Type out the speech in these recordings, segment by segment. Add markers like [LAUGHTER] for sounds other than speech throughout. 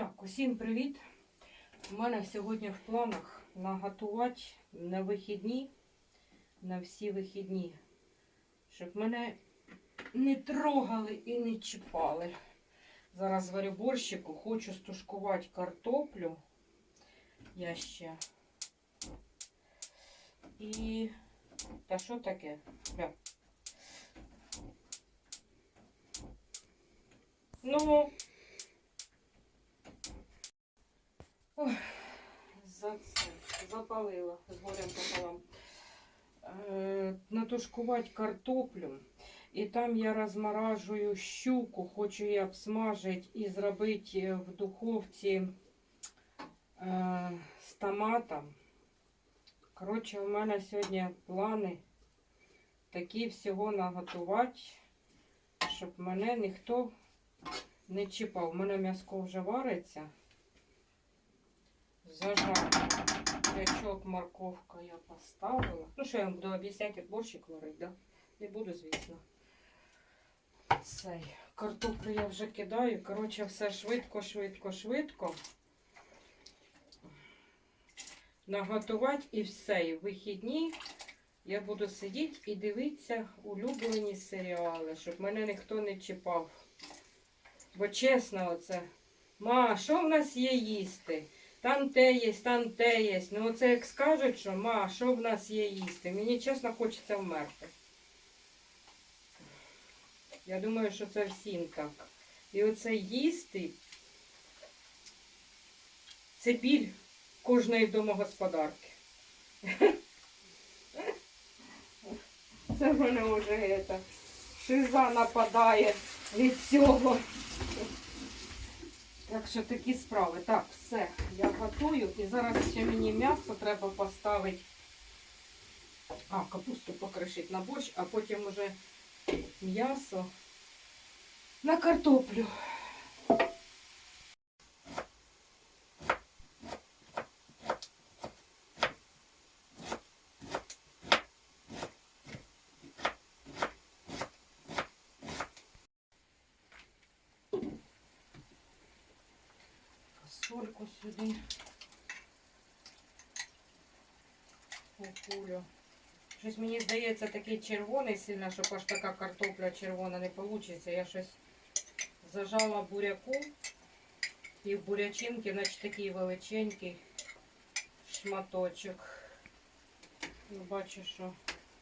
Так, усім привіт. У мене сьогодні в планах наготувати на вихідні, на всі вихідні, щоб мене не трогали і не чіпали. Зараз варю борщику, хочу стушкувати картоплю. Я ще. І. Та що таке? Бля. Ну. За це запалила з горем пополам. Е, натушкувати картоплю. І там я розморажую щуку, хочу її обсмажити і зробити в духовці е, з томатом. Коротше, у мене сьогодні плани такі всього наготувати, щоб мене ніхто не чіпав. У мене м'яско вже вариться. Зажарю. Рячок, морковка я поставила. Ну, що я вам буду об'ясняти, як борщик варить, да? Не буду, звісно. Цей. Картоплю я вже кидаю. Коротше, все швидко, швидко, швидко. Наготувати і все. І в вихідні я буду сидіти і дивитися улюблені серіали, щоб мене ніхто не чіпав. Бо чесно, оце. Ма, що в нас є їсти? Там те є, там те є. Ну оце як скажуть, що ма, що в нас є їсти? Мені чесно хочеться вмерти. Я думаю, що це всім так. І оце їсти це біль кожної домогосподарки. Це в мене вже шиза нападає від цього. Так що такі справи. Так, все, я готую. І зараз ще мені м'ясо треба поставити. А, капусту покришити на борщ, а потім уже м'ясо на картоплю. Сольку сюди. Кукурю. Щось мені здається такий червоний сильно, щоб аж така картопля червона не вийде. Я щось зажала буряку. І в бурячинки, значить такий величенький шматочок. Ну, бачу, що.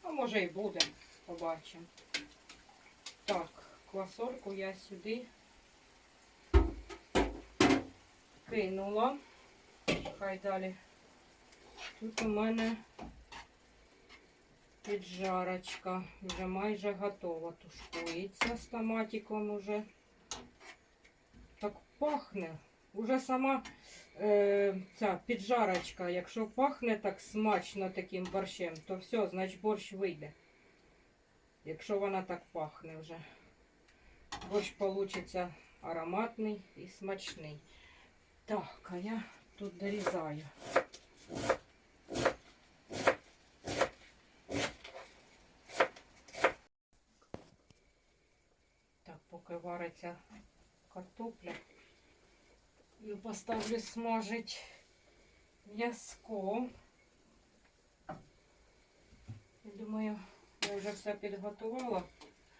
А може і буде, побачимо. Так, квасольку я сюди кинула. Хай далі. Тут у мене піджарочка. Вже майже готова. Тушкується з томатиком уже. Так пахне. Уже сама е, ця піджарочка, якщо пахне так смачно таким борщем, то все, значить борщ вийде. Якщо вона так пахне вже. Борщ получиться ароматний і смачний. Так, а я тут дорізаю. Так, поки вариться картопля. Я поставлю смажить м'язко. Я думаю, я вже все підготувала.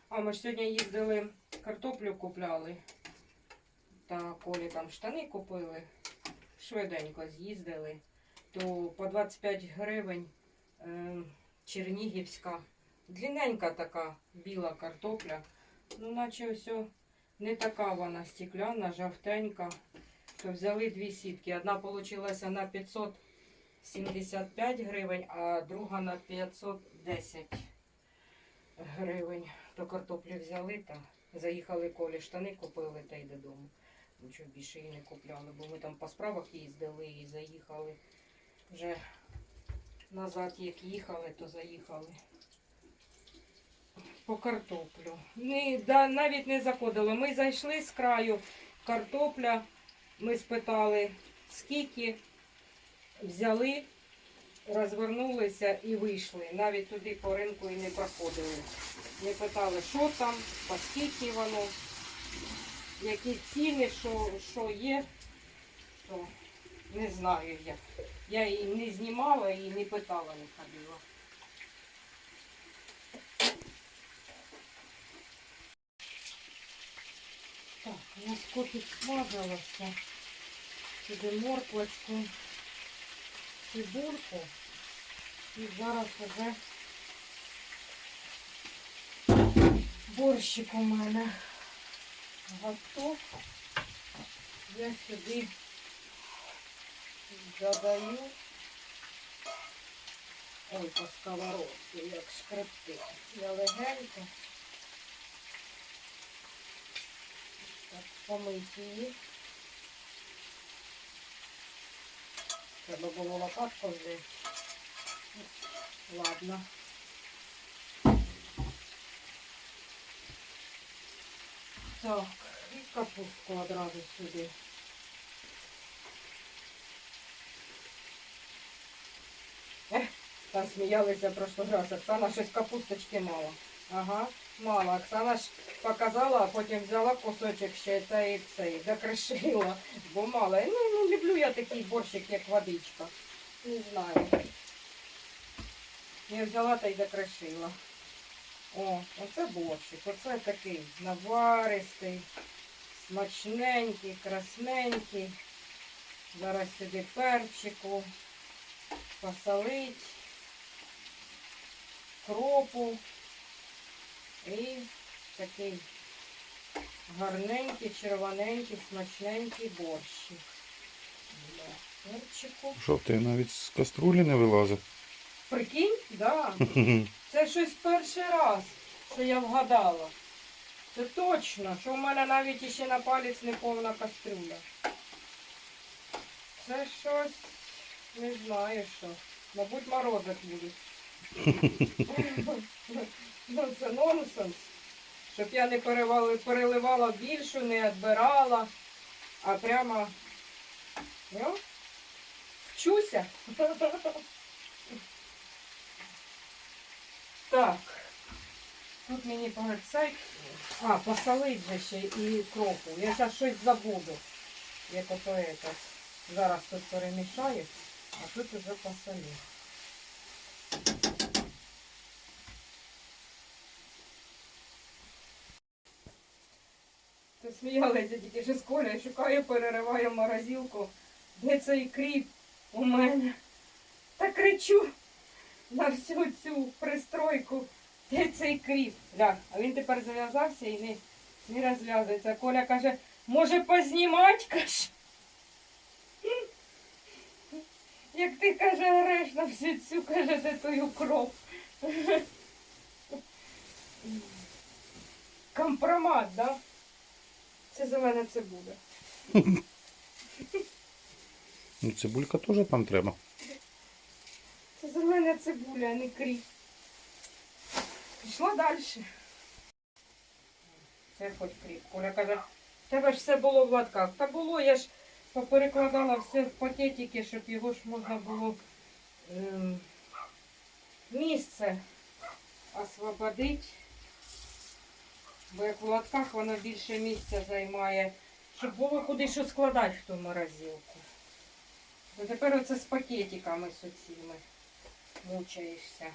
А ми ж сьогодні їздили, картоплю купляли. Та колі там штани купили. Швиденько з'їздили. То по 25 гривень е, чернігівська. Длинненька така біла картопля. Ну, наче все не така вона стекляна, жовтенька. То взяли дві сітки. Одна вийшла на 575 гривень, а друга на 510 гривень. То картоплі взяли та заїхали колі штани купили та й додому. Нічого більше і не купляли, бо ми там по справах їздили і заїхали. Вже назад, як їхали, то заїхали по картоплю. Ні, да, навіть не заходили. Ми зайшли з краю картопля. Ми спитали, скільки взяли, розвернулися і вийшли. Навіть туди по ринку і не проходили. Не питали, що там, по скільки воно, які ціни, що, що є. то не знаю я. Я її не знімала і не питала, не ходила. Так, у нас копік смажилося. Сюди морквочку, цибульку. І зараз уже борщик у мене готов. Я сюди додаю. Ой, по сковородці, як шкребти. Я легенько. Так, помити її. Треба було лопатку взяти. Ладно. Так, і капустку одразу сюди. Там сміялися в прошлый раз. Оксана щось капусточки мало. Ага, мало. Оксана ж показала, а потім взяла кусочок ще та і цей, докришила, бо мало. Ну, ну, люблю я такий борщик, як водичка. Не знаю. Я взяла та й докришила. О, оце борщик. Оце такий наваристий, смачненький, красненький. Зараз сюди перчику, посолить, кропу і такий гарненький, червоненький, смачненький борщик. Для Перчику. Що ти навіть з каструлі не вилазив? Прикинь, да. Це щось перший раз, що я вгадала. Це точно, що в мене навіть іще на палець не повна кастрюля. Це щось, не знаю що. Мабуть, морозок будуть. [LAUGHS] Ну, це нонсенс. Щоб я не переливала більшу, не відбирала, а прямо ну, вчуся. Так. Тут мені погацай. А, посолить же ще і кропу. Я зараз щось забуду. Як ото. Зараз тут перемішаю, а тут уже посолю. Сміялися тільки що з Колею, шукаю, перериваю морозилку. Де цей кріп у мене? Та кричу на всю цю пристройку. Де цей кріп? Ля, а він тепер зав'язався і не, не розв'язується. Коля каже, може познімати, каже. Як ти каже, ореш на всю цю, каже, де той укроп. Компромат, да? Це зелена цибуля. [LAUGHS] Ну, цибулька теж там треба. Це зелена цибуля, а не кріп. Пішла далі. Це хоч кріп. Коля каже, в тебе ж все було в латках. Та було, я ж поперекладала все в пакетики, щоб його ж можна було ем, місце освободити. Бо як в латках воно більше місця займає, щоб було куди що складати в ту морозилку. А тепер оце з пакетиками оціми мучаєшся.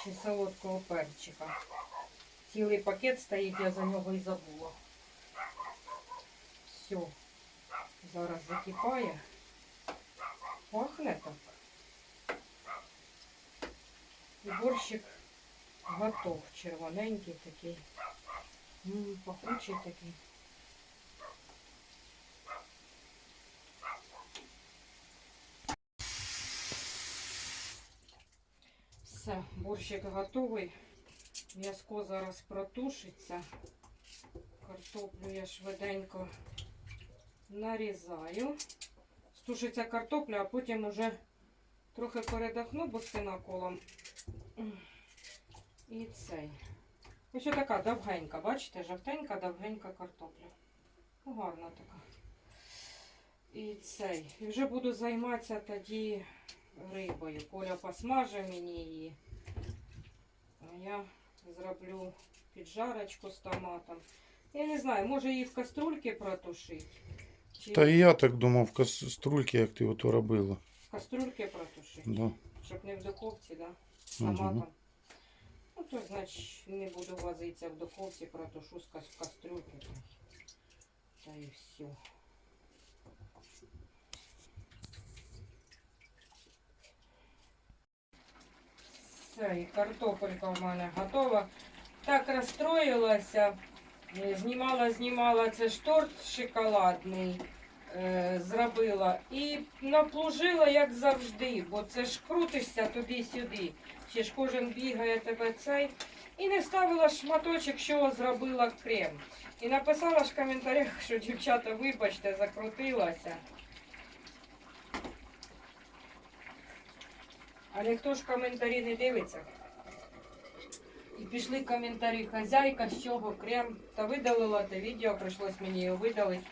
Ще солодкого перчика. Цілий пакет стоїть, я за нього і забула. Все. Зараз закипає. Пахне так. І борщик готов. Червоненький такий. М, пахучий такий. Все, борщик готовий. М'язко зараз протушиться. Картоплю я швиденько нарізаю. Стушиться картопля, а потім уже трохи передохну, бо спина колом. І цей. Ось така довгенька, бачите, жовтенька, довгенька картопля. Ну, гарна така. І цей. І вже буду займатися тоді рибою. Коля посмаже мені її. А я зроблю піджарочку з томатом. Я не знаю, може її в каструльки протушити. Чи Та і я так думав в каструльці, як ти ото робила. в каструльки протушити. Да. Щоб не в духовці, да? Мгм. Саматом. Ну, то, значить, не буду возитися в духовці, протушу з кас- в кастрюльки. та й- Та і все. Все, і картопелька в мене готова. Так розстроїлася. е, Знімала, знімала це ж торт шоколадний. е, Зробила і наплужила, як завжди, бо це ж крутишся туди-сюди. Ще ж кожен бігає тебе цей. І не ставила шматочок, що зробила крем. І написала ж в коментарях, [LAUGHS] що дівчата, вибачте, закрутилася. А ніхто ж коментарі не дивиться. І пішли коментарі хазяйка, з чого крем. Та видалила те відео, прийшлось мені його видалити.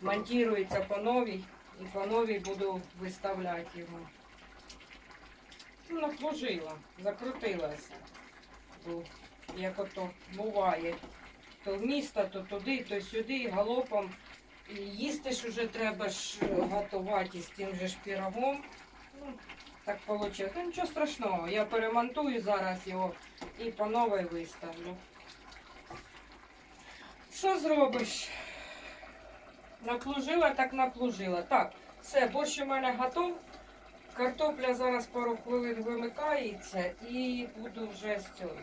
Монтується по новій. І по новій буду виставляти його. Ну, наплужила, закрутилася. Бо, як ото буває. То в місто, то туди, то сюди, галопом. І їсти ж уже треба ж е, готувати з тим же ж пірогом. Ну, так вийшло. Ну, нічого страшного. Я перемонтую зараз його і по новій виставлю. Що зробиш? Наплужила, так наплужила. Так, все, борщ у мене готов. Картопля зараз пару хвилин вимикається і буду вже з цього.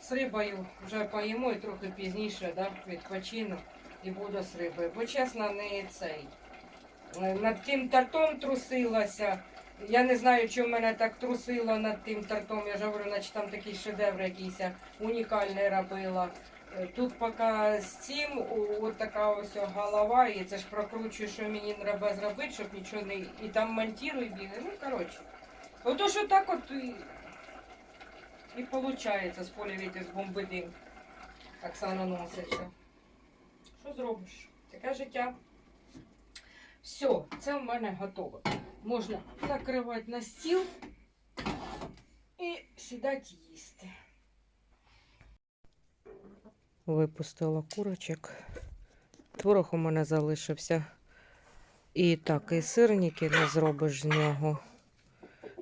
З рибою вже поїмо і трохи пізніше да, відпочину і буду з рибою. Бо чесно, не цей. Е, Над тим тортом трусилася. Я не знаю, чому мене так трусило над тим тортом. Я ж говорю, наче там такий шедевр якийсь унікальний робила. Тут поки з цим от така ось голова, і це ж прокручую, що мені треба зробити, щоб нічого не. І там монтирую бігаю. Ну, коротше. Ото що так от і, і виходить з поля вітер з бомби. Оксана носиться. Що зробиш? Таке життя. Все, це в мене готово. Можна накривати на стіл і сідати їсти. Випустила курочок. Творог у мене залишився. І так, і сирники не зробиш з нього,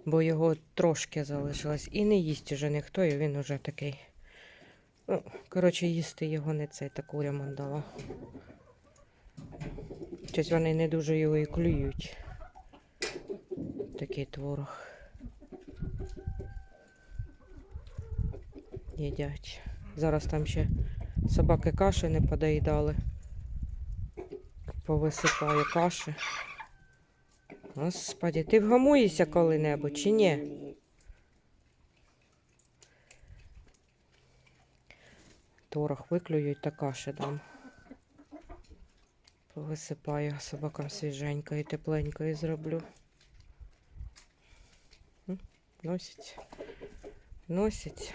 бо його трошки залишилось. І не їсть уже ніхто, і він уже такий. Ну, коротше, їсти його не цей та курям дала. Щось вони не дуже його і клюють. Такий творог. Їдять. Зараз там ще собаки каші не подоїдали. Повисипаю каші. Господи, ти вгамуєшся коли-небудь чи ні? Творог виклюють та каші дам. Повисипаю собакам свіженько і тепленько і зроблю. М, Носить.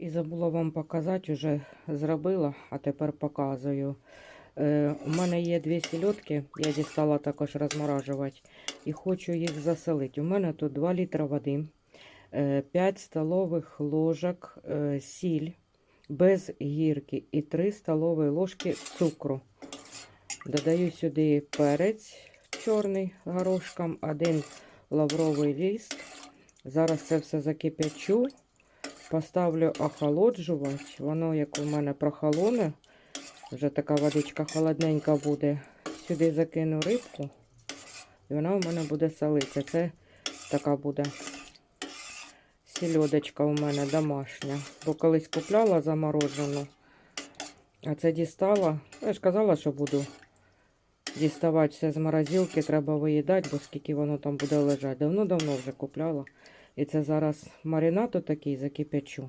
І забула вам показати, вже зробила, а тепер показую. Е, у мене є дві сільотки, я дістала також розморажувати. І хочу їх заселити. У мене тут 2 літра води, е, 5 столових ложок е, сіль без гірки і 3 столові ложки цукру. Додаю сюди перець чорний горошком, один лавровий ліст. Зараз це все закипячу. Поставлю охолоджувати. Воно, як у мене прохолоне, вже така водичка холодненька буде. Сюди закину рибку. І вона у мене буде солитися. Це така буде сільодочка у мене домашня. Бо колись купляла заморожену. А це дістала. Я ж казала, що буду діставати все з морозилки, треба виїдати, бо скільки воно там буде лежати. Давно-давно вже купляла. І це зараз маринад такий закипячу.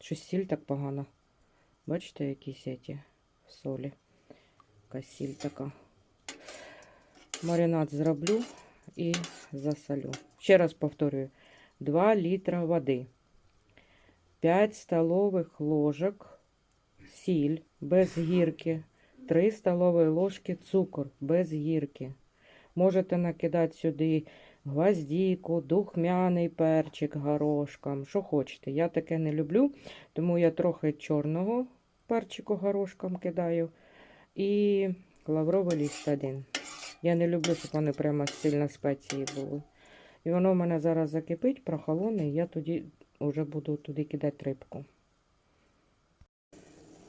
Щось сіль так погано. Бачите, якісь ці солі. Якась сіль така. Маринад зроблю і засолю. Ще раз повторюю. 2 літра води. 5 столових ложок сіль без гірки. 3 столові ложки цукор без гірки. Можете накидати сюди гвоздіку, духмяний перчик горошком. Що хочете. Я таке не люблю, тому я трохи чорного перчику горошком кидаю. І лавровий ліст один. Я не люблю, щоб вони прямо сильно спеції були. І воно в мене зараз закипить, прохолоне, і я тоді вже буду туди кидати рибку.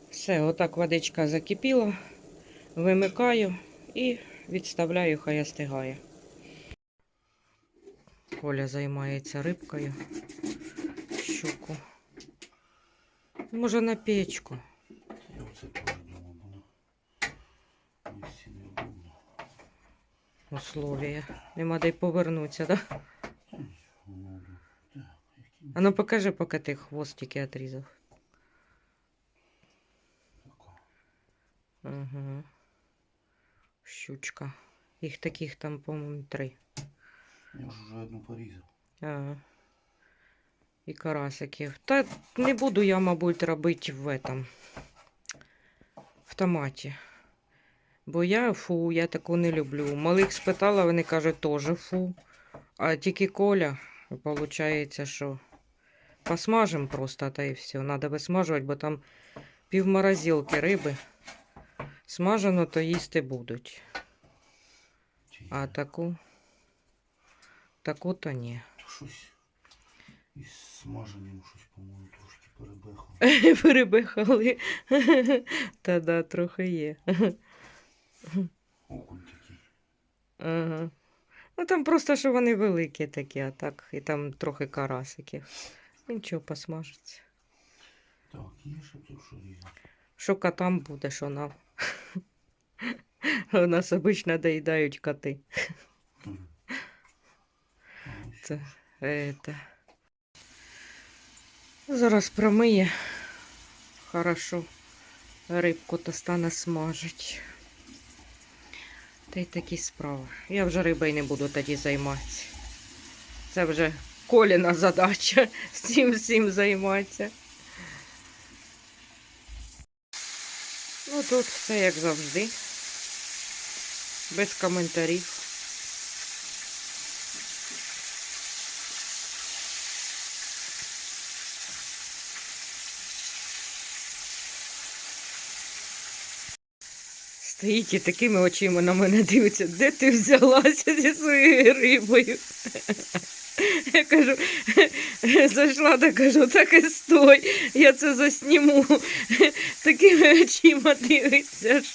Все, отак водичка закипіла, вимикаю і відставляю, хай остигає. Коля займається рибкою. Щуку. Може на печку. Я оце. Условія. Нема де й повернутися, да? Так, які А ну покажи, поки ти хвостики отрізав. Ага. Щучка. Їх таких там, по-моєму, три. Я ж вже одну порізав. Ага. І карасиків. Та не буду я, мабуть, робити в этом. В томаті. Бо я фу, я таку не люблю. Малих спитала, вони кажуть, теж фу. А тільки коля, виходить, що посмажем просто, та і все. Надо висмажувати, бо там півморозилки риби. Смажено, то їсти будуть. А таку. Таку то ні. Щось із смаженням щось, по-моєму, трошки перебехало. [LAUGHS] Перебихали. [LAUGHS] Та да, трохи є. Окунь такий. Ага. Ну там просто, що вони великі такі, а так, і там трохи карасиків. Нічого посмажиться. Так, є ще тут що різати. Що котам буде, що нам. [LAUGHS] У нас обично доїдають коти. Це это. Зараз промиє. Хорошо. Рибку то стане смажить. Та й такі справи. Я вже рибою не буду тоді займатися. Це вже коліна задача [LAUGHS] з цим всім займатися. Ну тут все як завжди. Без коментарів. Стоїть і такими очима на мене дивиться, де ти взялася зі своєю рибою? Я кажу, зайшла та кажу, так і стой, я це засніму. Такими очима дивиться ж.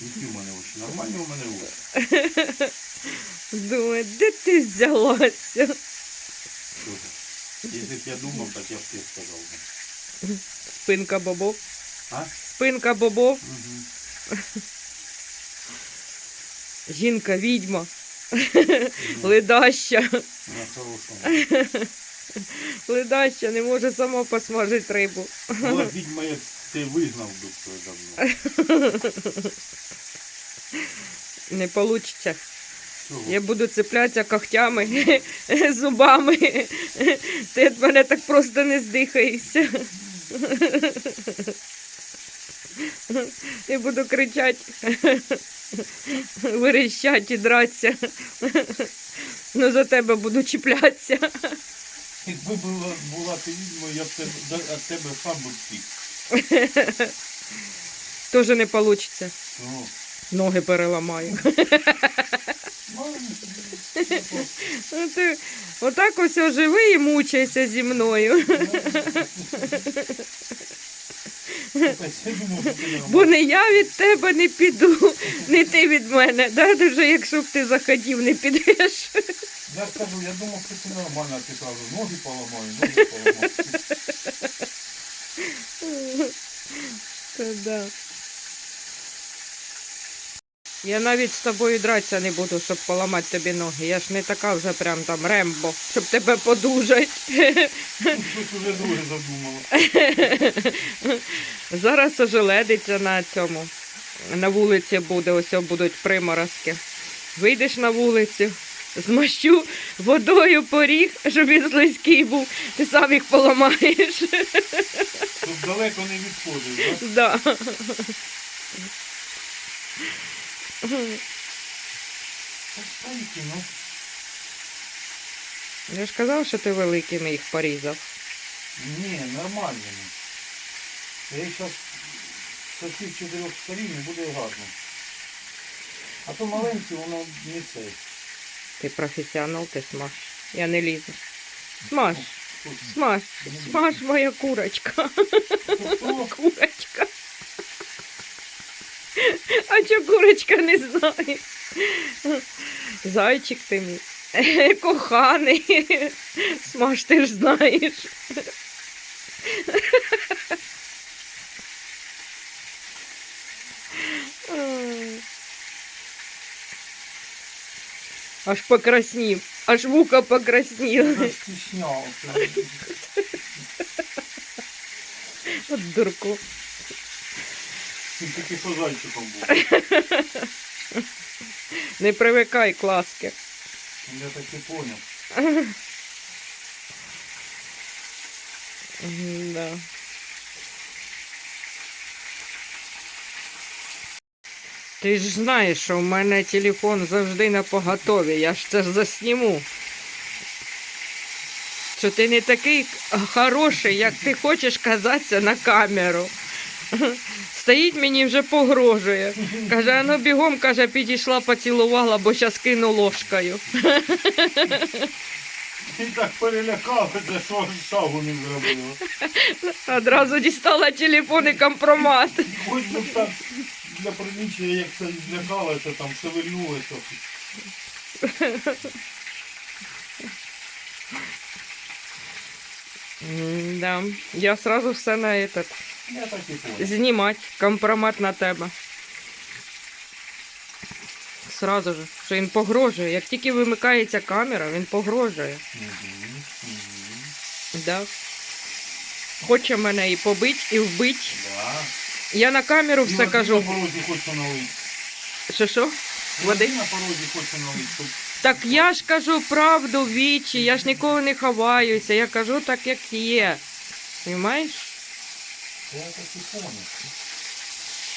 Які в мене очі? Нормальні у мене очі. Думаю, де ти взялася? Якщо б я думав, так я б тебе сказав. би. Спинка бобов. А? Спинка бобов, Угу. жінка відьма, ледаща. На хорошому. Ледаща не може сама посмажити рибу. Була відьма, як ти визнав би це давно. Не вийде. Я буду цеплятися когтями, [LAUGHS] зубами. Ти від мене так просто не здихаєшся. Я буду кричати, виріщати і дратися. Ну за тебе буду чіплятися. Якби була, була ти відьмою, я б тебе, від тебе сам би втік. Теж не вийде. Ну, Ноги переламаю. Ну, ти отак ось живи і мучайся зі мною. Бо не я від тебе не піду, не ти від мене. Да? Вже якщо б ти захотів, не підеш. Я ж кажу, я думав, що ти нормально, а ти кажу, ноги поламаю, ноги поламаю. Та да. Я навіть з тобою дратися не буду, щоб поламати тобі ноги. Я ж не така вже прям там рембо, щоб тебе подужать. Щось уже друге задумала. Зараз ожеледиться на цьому. На вулиці буде, ось будуть приморозки. Вийдеш на вулицю, змащу водою поріг, щоб він слизький був, ти сам їх поламаєш. Щоб далеко не відходив, так? Да. Ну. Я ж казав, що ти великими їх порізав. Ні, нормально. Я їх зараз з усіх чотирьох сторін буде гарно. А то маленькі, воно не цей. Ти професіонал, ти смаж. Я не лізу. Смаж, смаж, смаж моя курочка. Курочка. [LAUGHS] А чо курочка не знає? Зайчик ти мій. [LAUGHS] Коханий. [LAUGHS] Смаж, ти ж знаєш. Аж покраснів, аж вуха покрасніли. Застіснявся. От дурку. Він тільки що зайчиком був. [LAUGHS] Не привикай к ласки. Я так і поняв. [LAUGHS] Да. Ти ж знаєш, що в мене телефон завжди на поготові. Я ж це ж засніму. Що ти не такий хороший, як ти хочеш казатися на камеру. [LAUGHS] Стоїть мені вже погрожує. Каже, а ну бігом, каже, підійшла, поцілувала, бо зараз кину ложкою. Він так перелякався, що шагу не зробив. Одразу дістала телефон і компромат. Хоч би так для приміщення, як це злякалося, там шевельнулося. М, Да. Я сразу все на этот Я так і поняв. знімати. Компромат на тебе. Сразу ж, що він погрожує. Як тільки вимикається камера, він погрожує. Мгм, мгм. Да. Хоче мене і побить, і вбить. Да. Я на камеру все води кажу. на порозі хочу налити. Що що? Води? на порозі хочу налити, щоб Так я ж кажу правду в вічі, я ж ніколи не ховаюся. Я кажу так, як є. Понимаєш?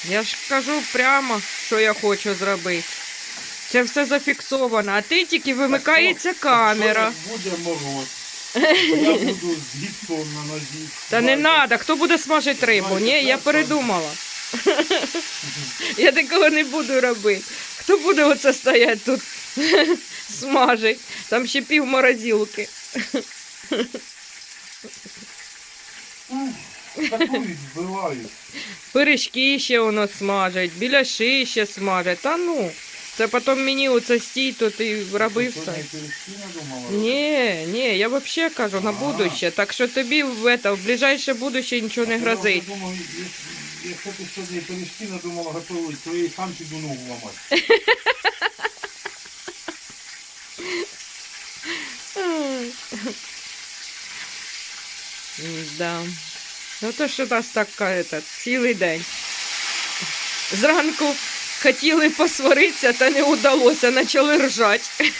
Я ж кажу прямо, що я хочу зробити. Це все зафіксовано, а ти тільки вимикається камера. Буде мороз. Я [LAUGHS] буду з гіпсом на нозі. Та не треба, хто буде смажити рибу? Ні, я передумала. [LAUGHS] Я такого не буду робити. Хто буде оце стояти тут [LAUGHS] смажить? Там ще пів морозилки. Таку відбиваю. Пиріжки ще воно смажать, біляши ще смажать. Та ну, це потім мені оце стій тут і роби все. Ні, ні, я взагалі кажу на А. будуще. Так що тобі в, это, в ближайше будуще нічого не я грозить. вже думав, як- Якщо ти сьогодні пиріжки надумала готувати, то я і сам піду ногу ламати. [LAUGHS] Ай. Да. Ну то що нас так это, цілий день. Зранку хотіли посваритися, та не удалося, почали ржати.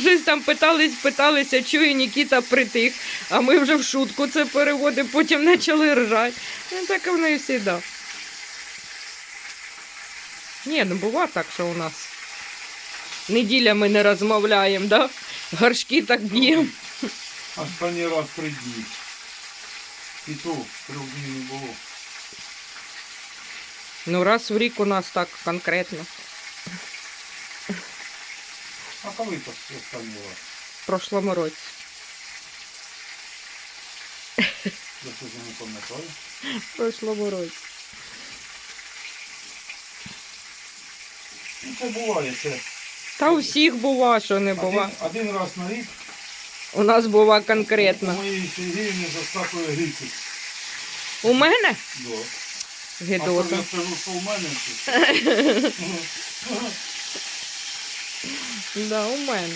Щось там питались, питалися, чує Нікіта притих, а ми вже в шутку це переводимо, потім почали ржати. Ну так воно і завжди. Ні, ну бува так, що у нас неділями не розмовляємо, да? Горшки так б'ємо. Останній раз три дні. І то трьох днів не було. Ну, раз в рік у нас так конкретно. А коли то останній раз? В прошлому році. Я щось не пам'ятаю. В прошлому році. Ну це буває, це. Та у всіх бува, що не бува. Один, один раз на рік У нас бува у конкретно. моєї Сергіївни заскакує грицик. У мене? Да. А коли я скажу, що у мене це. [LAUGHS] Да, у мене.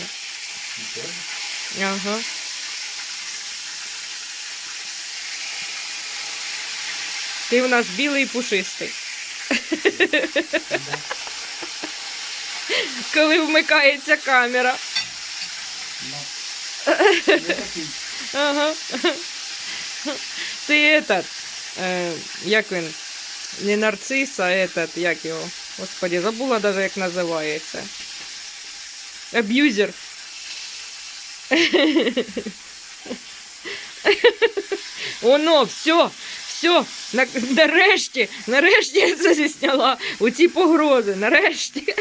Ага. Ти в нас білий і пушистий. [LAUGHS] Коли вмикається камера. Ага. Ти этот, Е, як він? Не нарцис, а этот, як його? Господи, забула даже, як називається. Аб'юзер. Оно, все, все, нарешті, нарешті я це зісняла. У ці погрози, нарешті.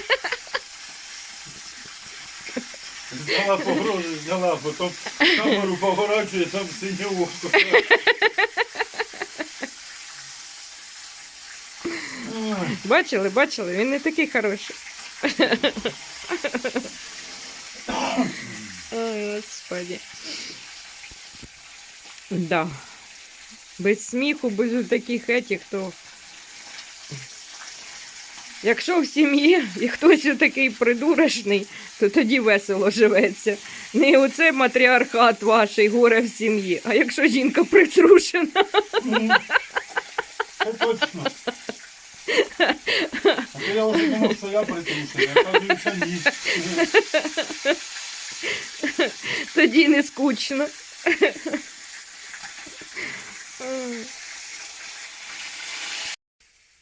Зняла погрози, зняла, потім камеру поворачує, там синє око. Бачили, бачили, він не такий хороший. Ой, господи. Да. Без сміху, без таких етіх, то. Якщо в сім'ї і хтось такий придурочний, то тоді весело живеться. Не оце матріархат ваш і горе в сім'ї, а якщо жінка притрушена. Це точно. А то я вже думав, що я а ні. Тоді не скучно.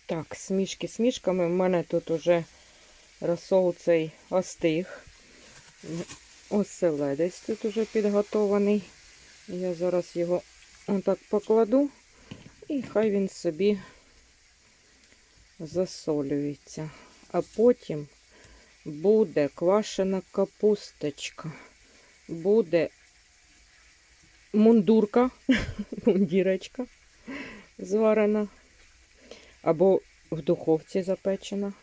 Так, смішки смішками. У мене тут уже розсол цей остиг. Оселедець тут уже підготований. Я зараз його отак покладу і хай він собі засолюється. А потім буде квашена капусточка буде мундурка, [LAUGHS] мундірочка зварена, або в духовці запечена,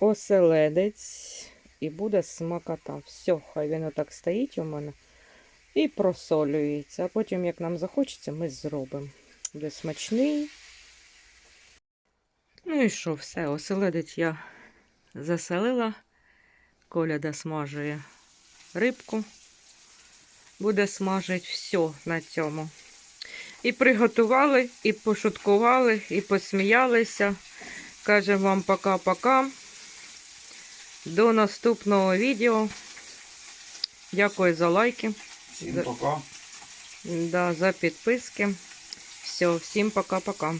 оселедець і буде смакота. Все, хай він отак стоїть у мене і просолюється. А потім, як нам захочеться, ми зробимо. Буде смачний. Ну і що, все, оселедець я заселила. Коля досмажує рибку. Буде смажити все на цьому. І приготували, і пошуткували, і посміялися. Кажемо вам пока-пока. До наступного відео. Дякую за лайки, Всім пока. да, за підписки. Все, всім пока-пока.